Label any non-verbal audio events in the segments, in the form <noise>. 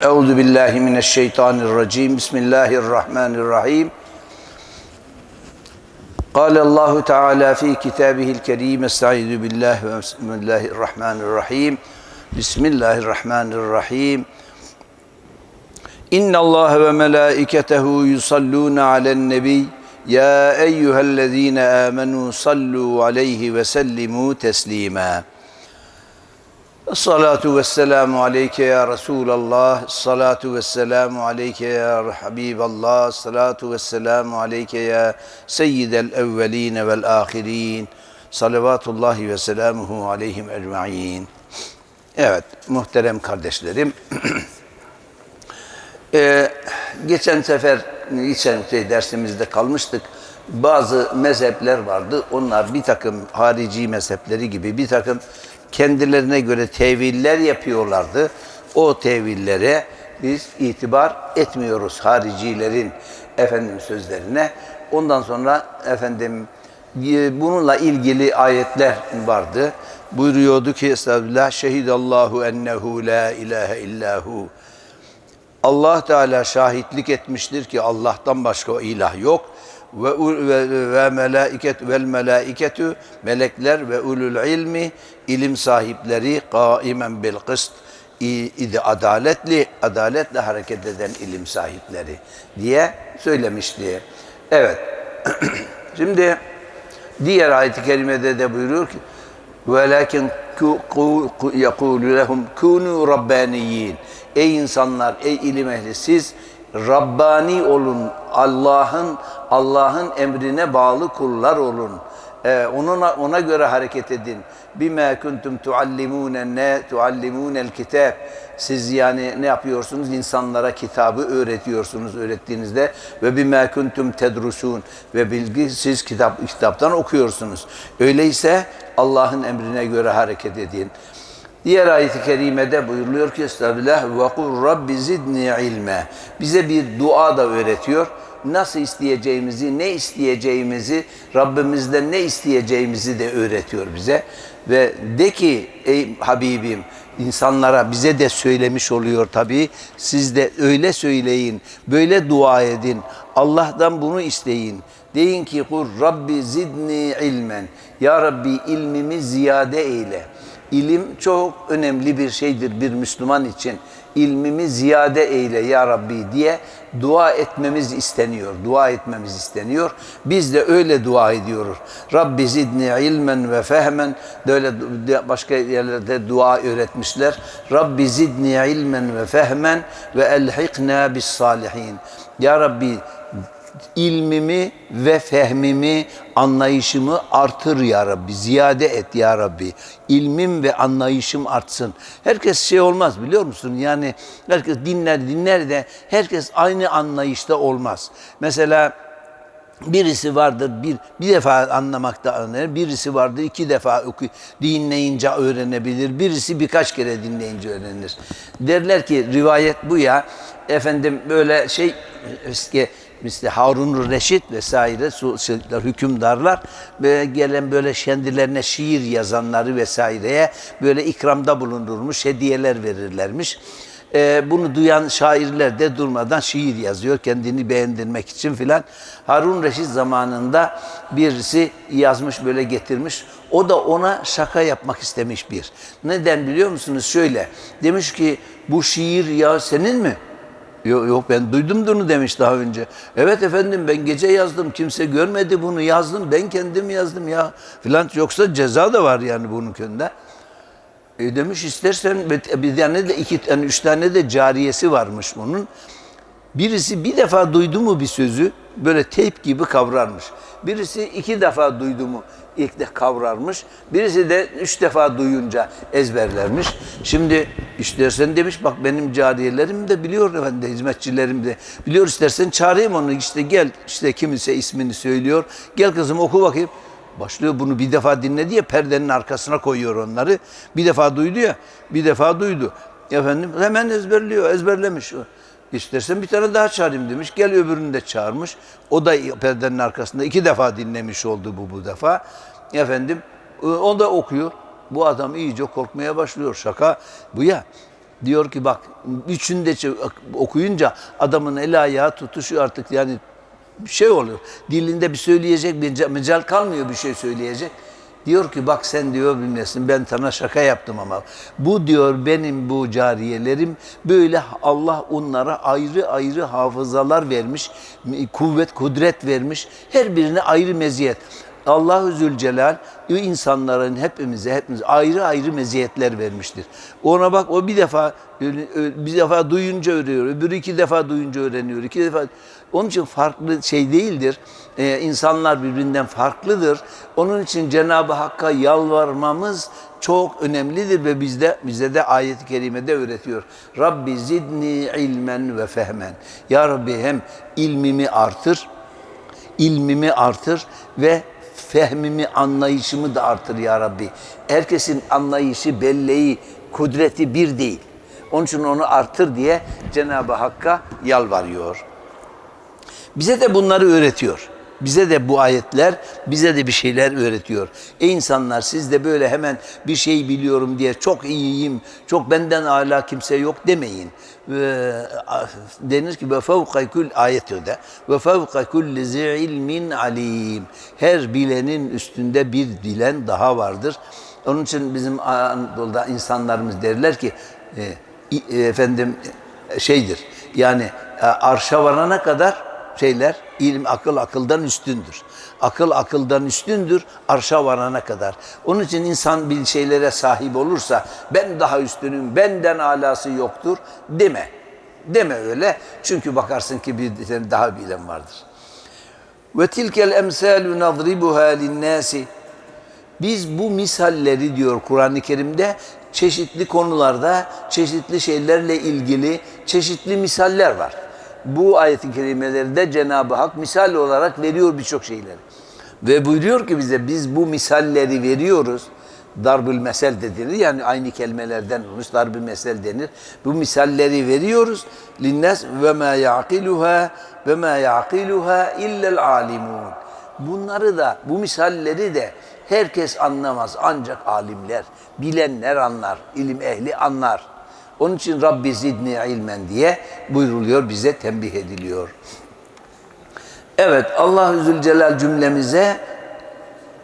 Euzu billahi mineşşeytanirracim. Bismillahirrahmanirrahim. قال الله تعالى في كتابه الكريم استعيذ بالله بسم الله الرحمن الرحيم بسم الله الرحمن الرحيم إن الله وملائكته يصلون على النبي يا أيها الذين آمنوا صلوا عليه وسلموا تسليما Esselatu vesselamu aleyke ya Resulallah, salatu vesselamu aleyke ya Habiballah, salatu vesselamu aleyke ya Seyyidel evveline vel ahirin, salavatullahi ve selamuhu aleyhim ecma'in. Evet, muhterem kardeşlerim, <clears throat> ee, geçen sefer, geçen şey dersimizde kalmıştık bazı mezhepler vardı. Onlar bir takım harici mezhepleri gibi bir takım kendilerine göre teviller yapıyorlardı. O tevillere biz itibar etmiyoruz haricilerin efendim sözlerine. Ondan sonra efendim e, bununla ilgili ayetler vardı. Buyuruyordu ki Estağfirullah şehidallahu ennehu la ilahe illahu Allah Teala şahitlik etmiştir ki Allah'tan başka ilah yok ve ve, ve melaiket vel melaiketu melekler ve ulul ilmi ilim sahipleri kaimen bil kıst idi adaletli adaletle hareket eden ilim sahipleri diye söylemişti. Evet. <clears throat> Şimdi diğer ayet-i kerimede de buyuruyor ki velakin yekulu lehum kunu rabbaniyin. Ey insanlar, ey ilim ehli siz Rabbani olun. Allah'ın Allah'ın emrine bağlı kullar olun. Ee, onuna, ona göre hareket edin. Bima kuntum tuallimune ne tuallimunel kitab. Siz yani ne yapıyorsunuz? İnsanlara kitabı öğretiyorsunuz öğrettiğinizde ve bima kuntum tedrusun ve bilgi siz kitap kitaptan okuyorsunuz. Öyleyse Allah'ın emrine göre hareket edin. Diğer ayet-i kerimede buyuruluyor ki Estağfirullah ve kul rabbi zidni ilme. Bize bir dua da öğretiyor. Nasıl isteyeceğimizi, ne isteyeceğimizi, Rabbimizden ne isteyeceğimizi de öğretiyor bize. Ve de ki ey Habibim insanlara bize de söylemiş oluyor tabii. Siz de öyle söyleyin, böyle dua edin. Allah'tan bunu isteyin. Deyin ki kul Rabbi zidni ilmen. Ya Rabbi ilmimi ziyade eyle. İlim çok önemli bir şeydir bir Müslüman için. İlmimi ziyade eyle ya Rabbi diye dua etmemiz isteniyor. Dua etmemiz isteniyor. Biz de öyle dua ediyoruz. Rabbi zidni ilmen ve fehmen. Böyle başka yerlerde dua öğretmişler. Rabbi zidni ilmen ve fehmen ve elhikna bis salihin. Ya Rabbi ilmimi ve fehmimi, anlayışımı artır ya Rabbi, ziyade et ya Rabbi. İlmim ve anlayışım artsın. Herkes şey olmaz biliyor musun? Yani herkes dinler dinler de herkes aynı anlayışta olmaz. Mesela Birisi vardır bir bir defa anlamakta öğrenir. Birisi vardır iki defa oku, dinleyince öğrenebilir. Birisi birkaç kere dinleyince öğrenir. Derler ki rivayet bu ya. Efendim böyle şey işte Harun Reşit vesaire şeyler, hükümdarlar böyle gelen böyle kendilerine şiir yazanları vesaireye böyle ikramda bulundurmuş, hediyeler verirlermiş. Ee, bunu duyan şairler de durmadan şiir yazıyor kendini beğendirmek için filan. Harun Reşit zamanında birisi yazmış böyle getirmiş. O da ona şaka yapmak istemiş bir. Neden biliyor musunuz? Şöyle demiş ki bu şiir ya senin mi? Yok, yok ben duydum bunu demiş daha önce. Evet efendim ben gece yazdım kimse görmedi bunu yazdım ben kendim yazdım ya filan yoksa ceza da var yani bunun könde. E demiş istersen bir tane de iki tane üç tane de cariyesi varmış bunun. Birisi bir defa duydu mu bir sözü böyle teyp gibi kavrarmış. Birisi iki defa duydu mu ilk de kavrarmış. Birisi de üç defa duyunca ezberlermiş. Şimdi istersen demiş bak benim cariyelerim de biliyor efendim hizmetçilerim de biliyor istersen çağırayım onu işte gel işte kimse ismini söylüyor. Gel kızım oku bakayım. Başlıyor bunu bir defa dinledi ya perdenin arkasına koyuyor onları. Bir defa duydu ya bir defa duydu. Efendim hemen ezberliyor ezberlemiş. İstersen bir tane daha çağırayım demiş. Gel öbürünü de çağırmış. O da perdenin arkasında iki defa dinlemiş oldu bu bu defa. Efendim o da okuyor. Bu adam iyice korkmaya başlıyor. Şaka bu ya. Diyor ki bak üçünü de okuyunca adamın el ayağı tutuşuyor artık yani bir şey oluyor. Dilinde bir söyleyecek bir mecal kalmıyor bir şey söyleyecek. Diyor ki bak sen diyor bilmesin ben sana şaka yaptım ama bu diyor benim bu cariyelerim böyle Allah onlara ayrı ayrı hafızalar vermiş, kuvvet kudret vermiş her birine ayrı meziyet. Allahu Zülcelal insanların hepimize hepimize ayrı ayrı meziyetler vermiştir. Ona bak o bir defa bir defa duyunca öğreniyor, öbürü iki defa duyunca öğreniyor, iki defa. Onun için farklı şey değildir. Ee, insanlar birbirinden farklıdır. Onun için Cenab-ı Hakk'a yalvarmamız çok önemlidir ve bizde bize de ayet-i kerimede öğretiyor. Rabbi zidni ilmen ve fehmen. Ya Rabbi hem ilmimi artır, ilmimi artır ve fehmimi, anlayışımı da artır ya Rabbi. Herkesin anlayışı, belleği, kudreti bir değil. Onun için onu artır diye Cenab-ı Hakk'a yalvarıyor. Bize de bunları öğretiyor. Bize de bu ayetler bize de bir şeyler öğretiyor. Ey insanlar siz de böyle hemen bir şey biliyorum diye çok iyiyim, çok benden âlâ kimse yok demeyin. Ve denir ki ve fevka kul ayetinde ve fevka kulli zi alim. Her bilenin üstünde bir bilen daha vardır. Onun için bizim Anadolu'da insanlarımız derler ki e, efendim şeydir. Yani e, arşa varana kadar şeyler, ilim, akıl akıldan üstündür. Akıl akıldan üstündür, arşa varana kadar. Onun için insan bir şeylere sahip olursa, ben daha üstünüm, benden alası yoktur deme. Deme öyle. Çünkü bakarsın ki bir daha bilen vardır. Ve tilkel emsalu nadribuha linnâsi. Biz bu misalleri diyor Kur'an-ı Kerim'de çeşitli konularda, çeşitli şeylerle ilgili çeşitli misaller var bu ayet-i kerimelerde Cenab-ı Hak misal olarak veriyor birçok şeyleri. Ve buyuruyor ki bize biz bu misalleri veriyoruz. Darbül mesel denir. Yani aynı kelimelerden olmuş darbül mesel denir. Bu misalleri veriyoruz. Linnes ve ma yaqiluha ve ma yaqiluha illel alimun. Bunları da bu misalleri de herkes anlamaz ancak alimler, bilenler anlar, ilim ehli anlar. Onun için Rabbi zidni ilmen diye buyruluyor, bize tembih ediliyor. Evet, Allah-u Zülcelal cümlemize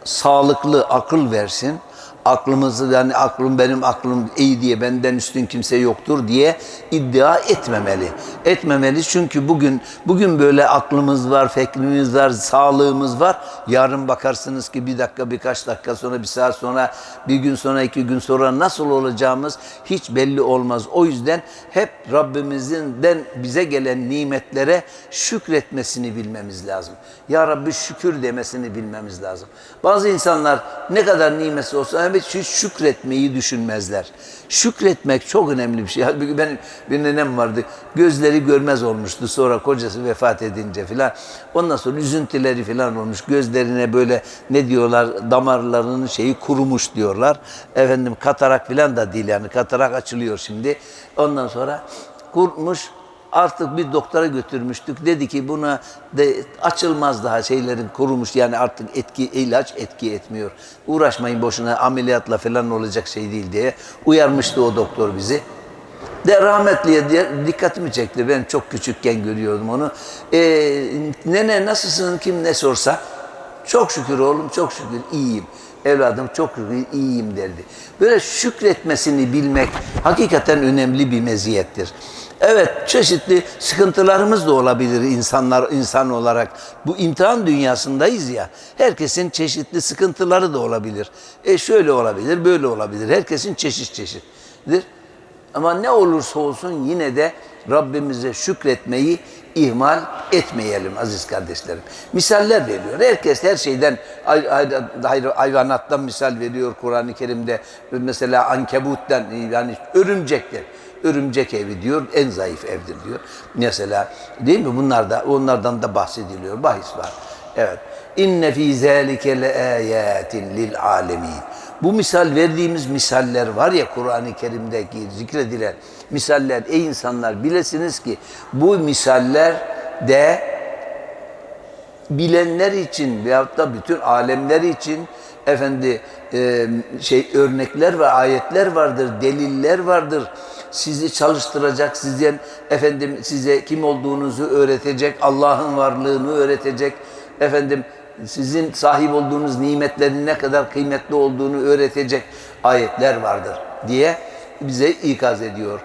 sağlıklı akıl versin aklımızı yani aklım benim aklım iyi diye benden üstün kimse yoktur diye iddia etmemeli. Etmemeli çünkü bugün bugün böyle aklımız var, fikrimiz var, sağlığımız var. Yarın bakarsınız ki bir dakika, birkaç dakika sonra, bir saat sonra, bir gün sonra, iki gün sonra nasıl olacağımız hiç belli olmaz. O yüzden hep Rabbimizden bize gelen nimetlere şükretmesini bilmemiz lazım. Ya Rabbi şükür demesini bilmemiz lazım. Bazı insanlar ne kadar nimesi olsa hiç şükretmeyi düşünmezler. Şükretmek çok önemli bir şey. Halbuki benim bir nenem vardı. Gözleri görmez olmuştu sonra kocası vefat edince filan. Ondan sonra üzüntüleri filan olmuş. Gözlerine böyle ne diyorlar damarlarının şeyi kurumuş diyorlar. Efendim katarak filan da değil yani katarak açılıyor şimdi. Ondan sonra kurmuş artık bir doktora götürmüştük. Dedi ki buna de açılmaz daha şeylerin kurumuş yani artık etki ilaç etki etmiyor. Uğraşmayın boşuna ameliyatla falan olacak şey değil diye uyarmıştı o doktor bizi. De rahmetliye diye dikkatimi çekti. Ben çok küçükken görüyordum onu. E, nene nasılsın kim ne sorsa çok şükür oğlum çok şükür iyiyim. Evladım çok şükür iyiyim derdi. Böyle şükretmesini bilmek hakikaten önemli bir meziyettir. Evet çeşitli sıkıntılarımız da olabilir insanlar insan olarak. Bu imtihan dünyasındayız ya. Herkesin çeşitli sıkıntıları da olabilir. E şöyle olabilir, böyle olabilir. Herkesin çeşit çeşittir. Ama ne olursa olsun yine de Rabbimize şükretmeyi ihmal etmeyelim aziz kardeşlerim. Misaller veriyor. Herkes her şeyden hayvanattan misal veriyor Kur'an-ı Kerim'de. Mesela ankebuttan yani örümcekten örümcek evi diyor, en zayıf evdir diyor. Mesela değil mi? Bunlar da onlardan da bahsediliyor. Bahis var. Evet. İnne fî zâlike le âyâtin lil âlemîn. Bu misal verdiğimiz misaller var ya Kur'an-ı Kerim'deki zikredilen misaller. Ey insanlar bilesiniz ki bu misaller de bilenler için veyahut da bütün alemler için efendi e, şey örnekler ve ayetler vardır, deliller vardır sizi çalıştıracak, sizden efendim size kim olduğunuzu öğretecek, Allah'ın varlığını öğretecek, efendim sizin sahip olduğunuz nimetlerin ne kadar kıymetli olduğunu öğretecek ayetler vardır diye bize ikaz ediyor.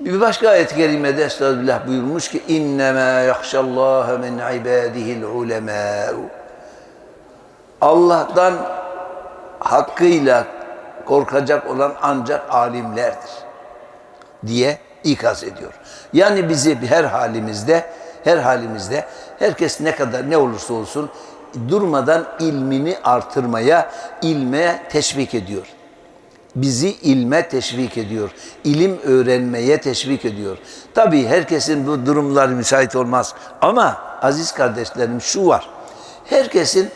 Bir başka ayet-i kerimede Estağfirullah buyurmuş ki اِنَّمَا يَخْشَ اللّٰهَ مِنْ عِبَادِهِ الْعُلَمَاءُ Allah'tan hakkıyla korkacak olan ancak alimlerdir diye ikaz ediyor. Yani bizi her halimizde, her halimizde herkes ne kadar ne olursa olsun durmadan ilmini artırmaya, ilme teşvik ediyor. Bizi ilme teşvik ediyor. İlim öğrenmeye teşvik ediyor. Tabii herkesin bu durumlar müsait olmaz. Ama aziz kardeşlerim şu var. Herkesin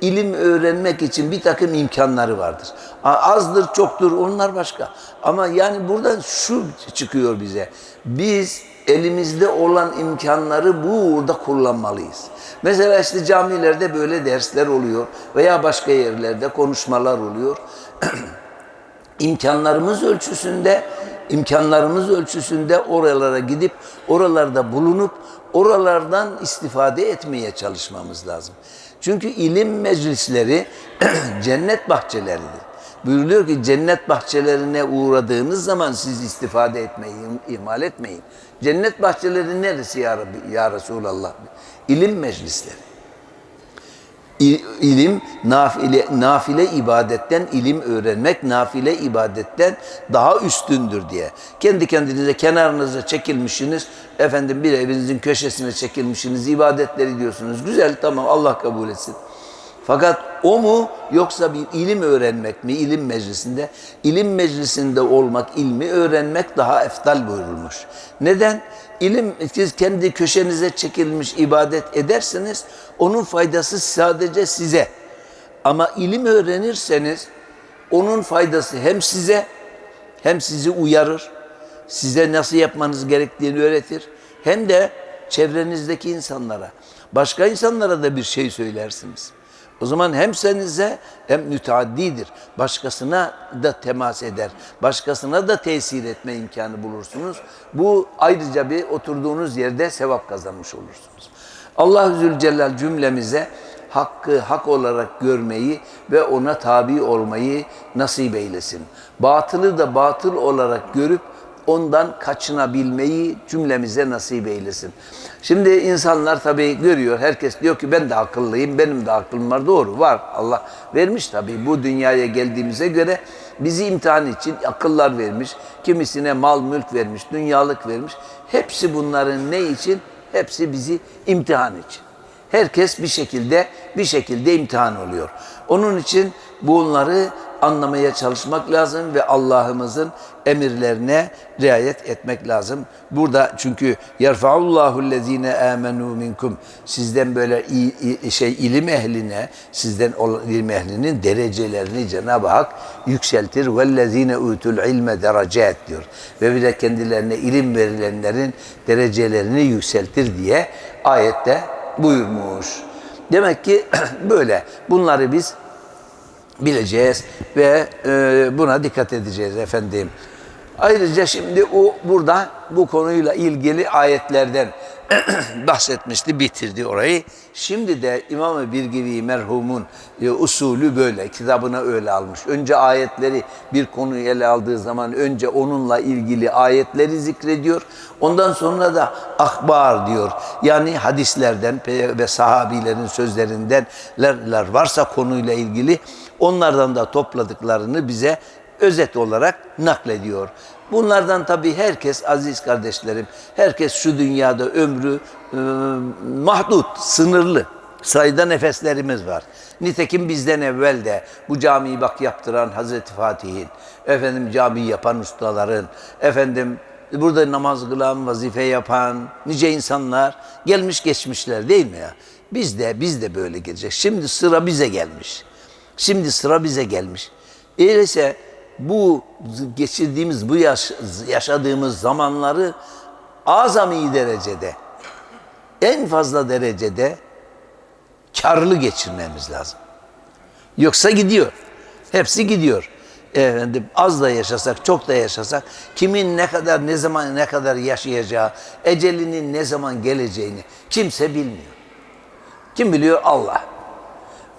ilim öğrenmek için bir takım imkanları vardır. Azdır, çoktur, onlar başka. Ama yani buradan şu çıkıyor bize. Biz elimizde olan imkanları burada kullanmalıyız. Mesela işte camilerde böyle dersler oluyor veya başka yerlerde konuşmalar oluyor. <clears throat> imkanlarımız ölçüsünde imkanlarımız ölçüsünde oralara gidip oralarda bulunup oralardan istifade etmeye çalışmamız lazım. Çünkü ilim meclisleri <clears throat> cennet bahçeleridir. Buyuruluyor ki cennet bahçelerine uğradığınız zaman siz istifade etmeyin, ihmal etmeyin. Cennet bahçeleri neresi ya Rabbi, ya Resulallah? İlim meclisleri. İ- ilim nafile, nafile ibadetten ilim öğrenmek nafile ibadetten daha üstündür diye. Kendi kendinize kenarınıza çekilmişsiniz. Efendim bir evinizin köşesine çekilmişsiniz. ibadetleri diyorsunuz. Güzel tamam Allah kabul etsin. Fakat o mu yoksa bir ilim öğrenmek mi ilim meclisinde? İlim meclisinde olmak, ilmi öğrenmek daha eftal buyurulmuş. Neden? İlim siz kendi köşenize çekilmiş ibadet ederseniz onun faydası sadece size. Ama ilim öğrenirseniz onun faydası hem size hem sizi uyarır, size nasıl yapmanız gerektiğini öğretir. Hem de çevrenizdeki insanlara, başka insanlara da bir şey söylersiniz. O zaman hem senize hem müteaddidir. Başkasına da temas eder. Başkasına da tesir etme imkanı bulursunuz. Bu ayrıca bir oturduğunuz yerde sevap kazanmış olursunuz. Allah Zülcelal cümlemize hakkı hak olarak görmeyi ve ona tabi olmayı nasip eylesin. Batılı da batıl olarak görüp ondan kaçınabilmeyi cümlemize nasip eylesin. Şimdi insanlar tabii görüyor, herkes diyor ki ben de akıllıyım, benim de aklım var. Doğru var, Allah vermiş tabii. Bu dünyaya geldiğimize göre bizi imtihan için akıllar vermiş. Kimisine mal mülk vermiş, dünyalık vermiş. Hepsi bunların ne için? Hepsi bizi imtihan için. Herkes bir şekilde bir şekilde imtihan oluyor. Onun için bunları anlamaya çalışmak lazım ve Allah'ımızın emirlerine riayet etmek lazım. Burada çünkü yerfaullahu lezine amenu minkum sizden böyle şey ilim ehline sizden ilim ehlinin derecelerini Cenab-ı Hak yükseltir. Vellezine utul ilme derecet diyor. Ve bir de kendilerine ilim verilenlerin derecelerini yükseltir diye ayette buyurmuş. Demek ki <clears throat> böyle. Bunları biz bileceğiz ve e, buna dikkat edeceğiz efendim. Ayrıca şimdi o burada bu konuyla ilgili ayetlerden <clears throat> bahsetmişti, bitirdi orayı. Şimdi de İmam-ı Birgivi merhumun e, usulü böyle, kitabına öyle almış. Önce ayetleri bir konuyu ele aldığı zaman önce onunla ilgili ayetleri zikrediyor. Ondan sonra da akbar diyor. Yani hadislerden ve sahabilerin sözlerinden ler varsa konuyla ilgili onlardan da topladıklarını bize özet olarak naklediyor. Bunlardan tabii herkes aziz kardeşlerim, herkes şu dünyada ömrü e, mahdut, sınırlı. Sayıda nefeslerimiz var. Nitekim bizden evvel de bu camiyi bak yaptıran Hazreti Fatih'in, efendim cami yapan ustaların, efendim burada namaz kılan, vazife yapan nice insanlar gelmiş geçmişler değil mi ya? Biz de biz de böyle gelecek. Şimdi sıra bize gelmiş. Şimdi sıra bize gelmiş. Öyleyse bu geçirdiğimiz, bu yaş, yaşadığımız zamanları azami derecede, en fazla derecede karlı geçirmemiz lazım. Yoksa gidiyor. Hepsi gidiyor. efendim az da yaşasak, çok da yaşasak, kimin ne kadar, ne zaman, ne kadar yaşayacağı, ecelinin ne zaman geleceğini kimse bilmiyor. Kim biliyor? Allah.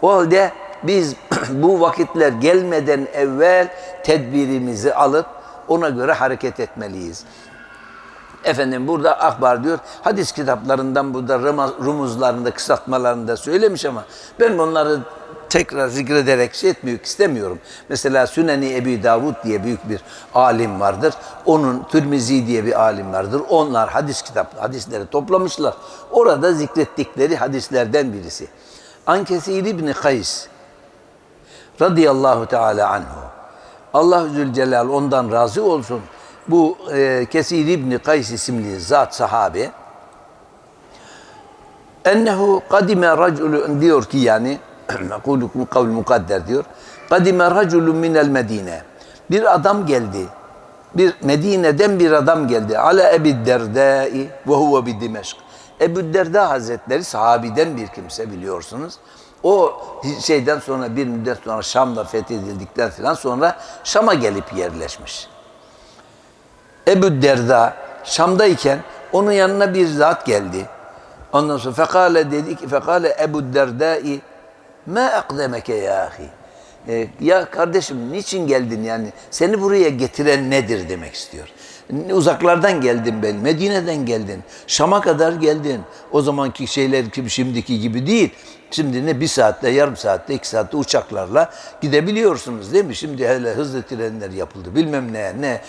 O halde biz <clears throat> bu vakitler gelmeden evvel tedbirimizi alıp ona göre hareket etmeliyiz. Efendim burada akbar diyor, hadis kitaplarından burada rumuzlarında, kısaltmalarında söylemiş ama ben onları tekrar zikrederek şey etmek istemiyorum. Mesela Süneni Ebi Davud diye büyük bir alim vardır. Onun Tirmizi diye bir alim vardır. Onlar hadis kitap, hadisleri toplamışlar. Orada zikrettikleri hadislerden birisi. Ankesir İbni Kays radıyallahu teala anhu. Allah Zülcelal ondan razı olsun. Bu e, Kesir İbni Kays isimli zat sahabe ennehu kadime raculun diyor ki yani <clears throat> kulu kavl mukadder diyor. Kadime raculun minel medine. Bir adam geldi. Bir Medine'den bir adam geldi. Ala Ebi Derdai ve huve bi Dimeşk. Ebu Derda Hazretleri sahabiden bir kimse biliyorsunuz. O şeyden sonra bir müddet sonra Şam'da fethedildikten falan sonra Şam'a gelip yerleşmiş. Ebu Derda Şam'dayken onun yanına bir zat geldi. Ondan sonra fekale dedi ki fekale Ebu Derdai ma akdemeke ya ahi. E, ya kardeşim niçin geldin yani seni buraya getiren nedir demek istiyor. Uzaklardan geldim ben, Medine'den geldin, Şam'a kadar geldin. O zamanki şeyler gibi şimdiki gibi değil. Şimdi ne bir saatte, yarım saatte, iki saatte uçaklarla gidebiliyorsunuz değil mi? Şimdi hele hızlı trenler yapıldı bilmem ne ne.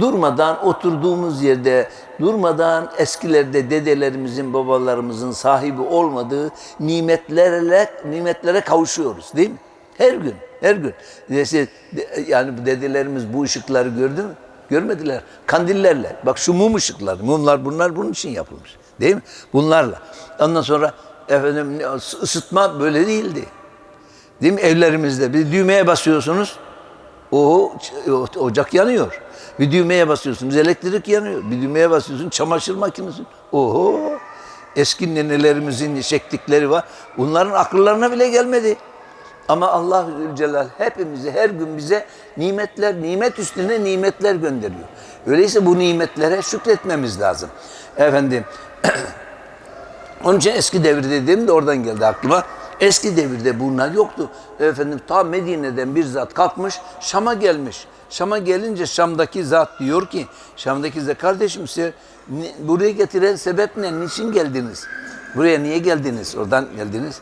Durmadan oturduğumuz yerde, durmadan eskilerde dedelerimizin, babalarımızın sahibi olmadığı nimetlerle nimetlere kavuşuyoruz değil mi? Her gün, her gün. Yani dedelerimiz bu ışıkları gördü mü? Görmediler. Kandillerle. Bak şu mum ışıkları. Mumlar bunlar bunun için yapılmış. Değil mi? Bunlarla. Ondan sonra efendim ısıtma böyle değildi. Değil mi? Evlerimizde bir düğmeye basıyorsunuz. O ocak yanıyor. Bir düğmeye basıyorsunuz elektrik yanıyor. Bir düğmeye basıyorsun çamaşır makinesi. Oho! Eski nenelerimizin çektikleri var. Bunların akıllarına bile gelmedi. Ama Allah Zülcelal hepimizi her gün bize nimetler, nimet üstüne nimetler gönderiyor. Öyleyse bu nimetlere şükretmemiz lazım. Efendim, <clears throat> onun için eski devirde dediğim de oradan geldi aklıma. Eski devirde bunlar yoktu. Efendim ta Medine'den bir zat kalkmış, Şam'a gelmiş. Şam'a gelince Şam'daki zat diyor ki, Şam'daki zat kardeşim size buraya getiren sebep ne? Niçin geldiniz? Buraya niye geldiniz? Oradan geldiniz.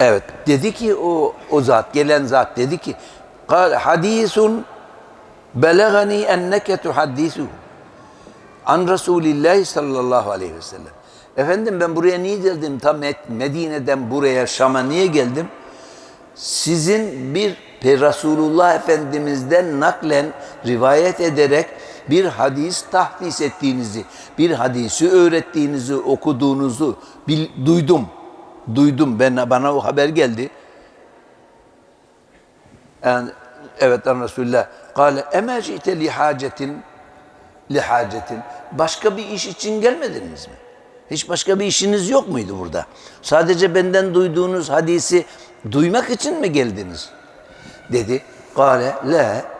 Evet. Dedi ki o, o zat, gelen zat dedi ki hadisun belagani enneke tuhaddisuhu an Resulillahi sallallahu aleyhi ve sellem. Efendim ben buraya niye geldim? Tam Medine'den buraya Şam'a niye geldim? Sizin bir Resulullah Efendimiz'den naklen rivayet ederek bir hadis tahdis ettiğinizi, bir hadisi öğrettiğinizi, okuduğunuzu bil, duydum.'' Duydum ben bana o haber geldi. Yani, evet Resulullah kâle emâ ci'te li hacetin li hacetin başka bir iş için gelmediniz mi? Hiç başka bir işiniz yok muydu burada? Sadece benden duyduğunuz hadisi duymak için mi geldiniz? Dedi. Kale la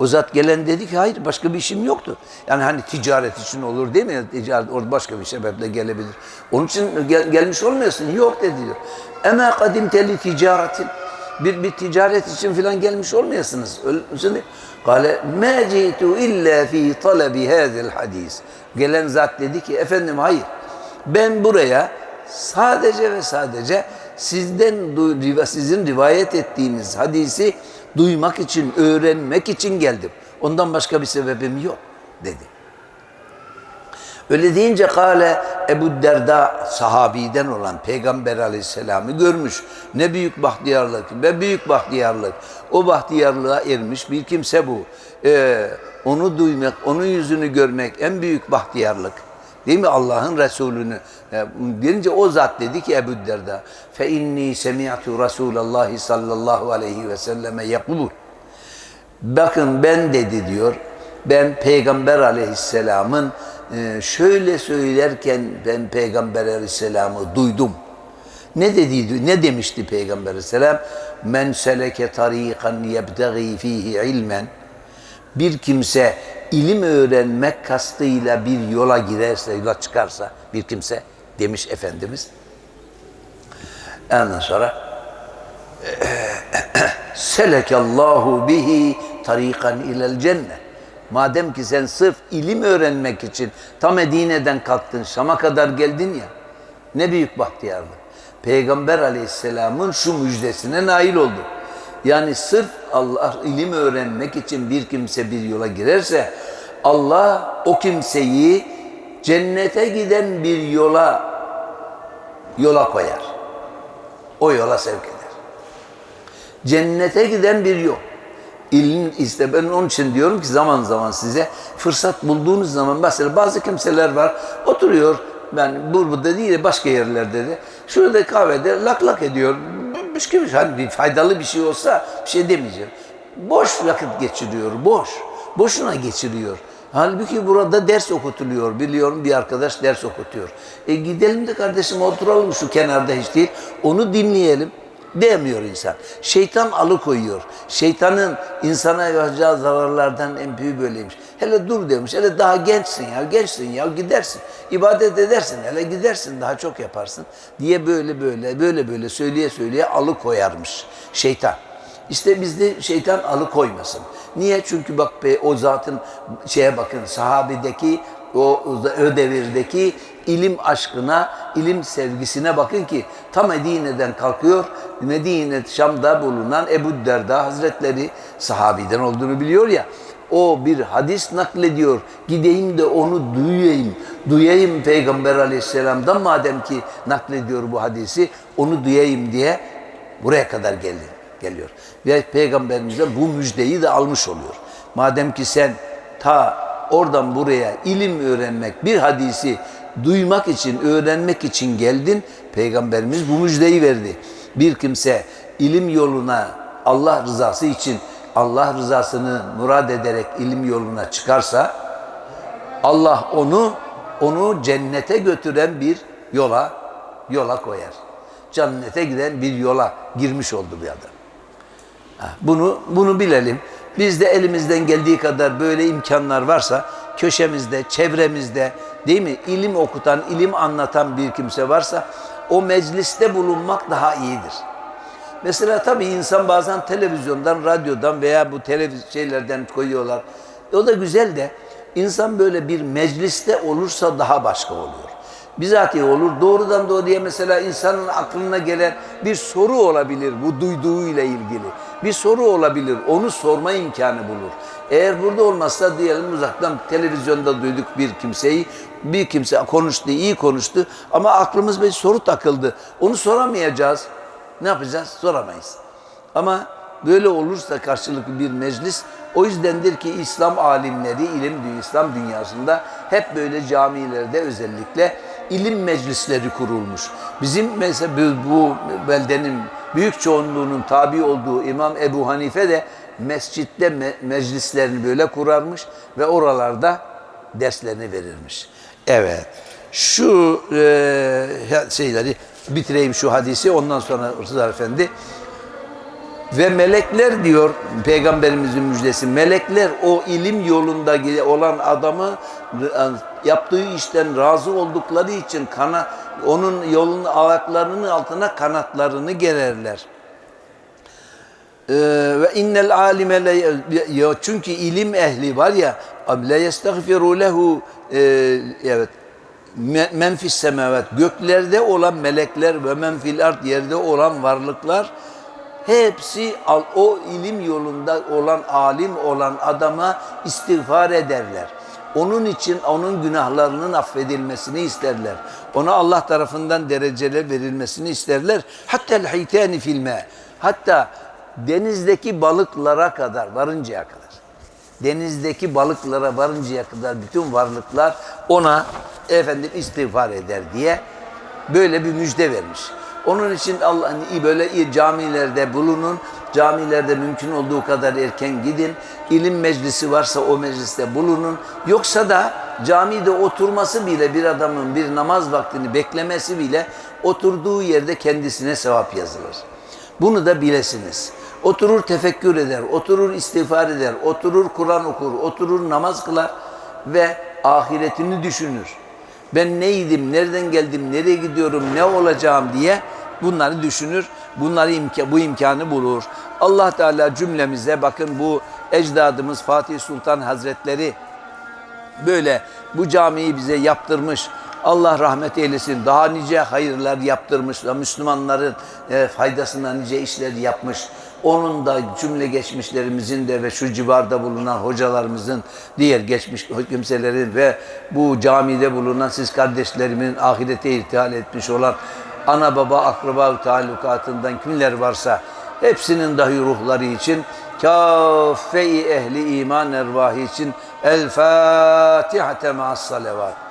o zat gelen dedi ki hayır başka bir işim yoktu. Yani hani ticaret için olur değil mi? Ticaret orada başka bir sebeple gelebilir. Onun için gel, gelmiş olmuyorsun. Yok dedi diyor. Ema kadim teli ticaretin. Bir, bir ticaret için falan gelmiş olmayasınız. Şimdi Kale ma citu illa fi talebi hadil hadis. Gelen zat dedi ki efendim hayır. Ben buraya sadece ve sadece sizden sizin rivayet ettiğiniz hadisi duymak için, öğrenmek için geldim. Ondan başka bir sebebim yok dedi. Öyle deyince kale Ebu Derda sahabiden olan Peygamber aleyhisselamı görmüş. Ne büyük bahtiyarlık ve büyük bahtiyarlık. O bahtiyarlığa ermiş bir kimse bu. Ee, onu duymak, onun yüzünü görmek en büyük bahtiyarlık. Değil mi Allah'ın Resulünü? Gelince o zat dedi ki Ebu Derda fe inni semi'tu Resulallah sallallahu aleyhi ve selleme yakulu. Bakın ben dedi diyor. Ben Peygamber aleyhisselamın şöyle söylerken ben Peygamber aleyhisselamı duydum. Ne dediydi? Ne demişti Peygamber Aleyhisselam? Men seleke tariqan yebtagi fihi ilmen. Bir kimse ilim öğrenmek kastıyla bir yola girerse, yola çıkarsa bir kimse demiş Efendimiz. Ondan sonra <clears throat> selekallahu bihi tariqan ilel cennet. Madem ki sen sırf ilim öğrenmek için tam Medine'den kalktın, Şam'a kadar geldin ya, ne büyük bahtiyarlık. Peygamber aleyhisselamın şu müjdesine nail oldu. Yani sırf Allah ilim öğrenmek için bir kimse bir yola girerse, Allah o kimseyi cennete giden bir yola yola koyar. O yola sevk eder. Cennete giden bir yol. İlim iste ben onun için diyorum ki zaman zaman size fırsat bulduğunuz zaman mesela bazı kimseler var oturuyor ben burada değil de başka yerlerde de şurada kahvede lak lak ediyor. Bir şey hani bir faydalı bir şey olsa bir şey demeyeceğim. Boş vakit geçiriyor, boş. Boşuna geçiriyor. Halbuki burada ders okutuluyor. Biliyorum bir arkadaş ders okutuyor. E gidelim de kardeşim oturalım şu kenarda hiç değil. Onu dinleyelim. Demiyor insan. Şeytan alıkoyuyor. Şeytanın insana yapacağı zararlardan en büyüğü böyleymiş. Hele dur demiş. Hele daha gençsin ya. Gençsin ya gidersin. İbadet edersin. Hele gidersin daha çok yaparsın. Diye böyle böyle böyle böyle söyleye söyleye alıkoyarmış şeytan. İşte bizde şeytan alıkoymasın. Niye? Çünkü bak be, o zatın şeye bakın sahabedeki o, o devirdeki ilim aşkına, ilim sevgisine bakın ki tam Medine'den kalkıyor. Medine Şam'da bulunan Ebu Derda Hazretleri sahabiden olduğunu biliyor ya. O bir hadis naklediyor. Gideyim de onu duyayım. Duyayım Peygamber Aleyhisselam'dan madem ki naklediyor bu hadisi. Onu duyayım diye buraya kadar geldi, geliyor. Ve Peygamberimize bu müjdeyi de almış oluyor. Madem ki sen ta oradan buraya ilim öğrenmek, bir hadisi duymak için, öğrenmek için geldin. Peygamberimiz bu müjdeyi verdi. Bir kimse ilim yoluna Allah rızası için Allah rızasını murad ederek ilim yoluna çıkarsa Allah onu onu cennete götüren bir yola yola koyar. Cennete giden bir yola girmiş oldu bir adam. Bunu bunu bilelim. Biz de elimizden geldiği kadar böyle imkanlar varsa köşemizde, çevremizde değil mi? ilim okutan, ilim anlatan bir kimse varsa o mecliste bulunmak daha iyidir. Mesela tabii insan bazen televizyondan, radyodan veya bu televiz şeylerden koyuyorlar. O da güzel de insan böyle bir mecliste olursa daha başka oluyor. Bizatihi olur. Doğrudan doğruya mesela insanın aklına gelen bir soru olabilir bu duyduğuyla ilgili. Bir soru olabilir. Onu sorma imkanı bulur. Eğer burada olmazsa diyelim uzaktan televizyonda duyduk bir kimseyi. Bir kimse konuştu, iyi konuştu ama aklımız bir soru takıldı. Onu soramayacağız. Ne yapacağız? Soramayız. Ama böyle olursa karşılıklı bir meclis o yüzdendir ki İslam alimleri, ilim İslam dünyasında hep böyle camilerde özellikle ilim meclisleri kurulmuş. Bizim mesela bu, beldenin büyük çoğunluğunun tabi olduğu İmam Ebu Hanife de mescitte me- meclislerini böyle kurarmış ve oralarda derslerini verirmiş. Evet. Şu e, şeyleri bitireyim şu hadisi ondan sonra Rıza Efendi ve melekler diyor peygamberimizin müjdesi melekler o ilim yolunda olan adamı yaptığı işten razı oldukları için kana onun yolun ayaklarının altına kanatlarını gererler. Ee, ve innel alime çünkü ilim ehli var ya le yestagfiru lehu e, evet me- men fis semavat göklerde olan melekler ve men fil ard yerde olan varlıklar hepsi o ilim yolunda olan alim olan adama istiğfar ederler. Onun için onun günahlarının affedilmesini isterler. Ona Allah tarafından dereceler verilmesini isterler. Hatta el-hitani filme. Hatta denizdeki balıklara kadar varıncaya kadar. Denizdeki balıklara varıncaya kadar bütün varlıklar ona efendim istiğfar eder diye böyle bir müjde vermiş. Onun için Allah hani böyle camilerde bulunun. Camilerde mümkün olduğu kadar erken gidin. İlim meclisi varsa o mecliste bulunun. Yoksa da camide oturması bile bir adamın bir namaz vaktini beklemesi bile oturduğu yerde kendisine sevap yazılır. Bunu da bilesiniz. Oturur tefekkür eder, oturur istiğfar eder, oturur Kur'an okur, oturur namaz kılar ve ahiretini düşünür. Ben neydim, nereden geldim, nereye gidiyorum, ne olacağım diye bunları düşünür. Bunları imka, bu imkanı bulur. Allah Teala cümlemize bakın bu ecdadımız Fatih Sultan Hazretleri böyle bu camiyi bize yaptırmış. Allah rahmet eylesin. Daha nice hayırlar yaptırmış. Müslümanların e, faydasına nice işler yapmış. Onun da cümle geçmişlerimizin de ve şu civarda bulunan hocalarımızın, diğer geçmiş kimselerin ve bu camide bulunan siz kardeşlerimin ahirete irtihal etmiş olan ana baba akraba talukatından kimler varsa hepsinin dahi ruhları için kâfe-i ehli iman ervahı için El Fatiha ma'as salavat.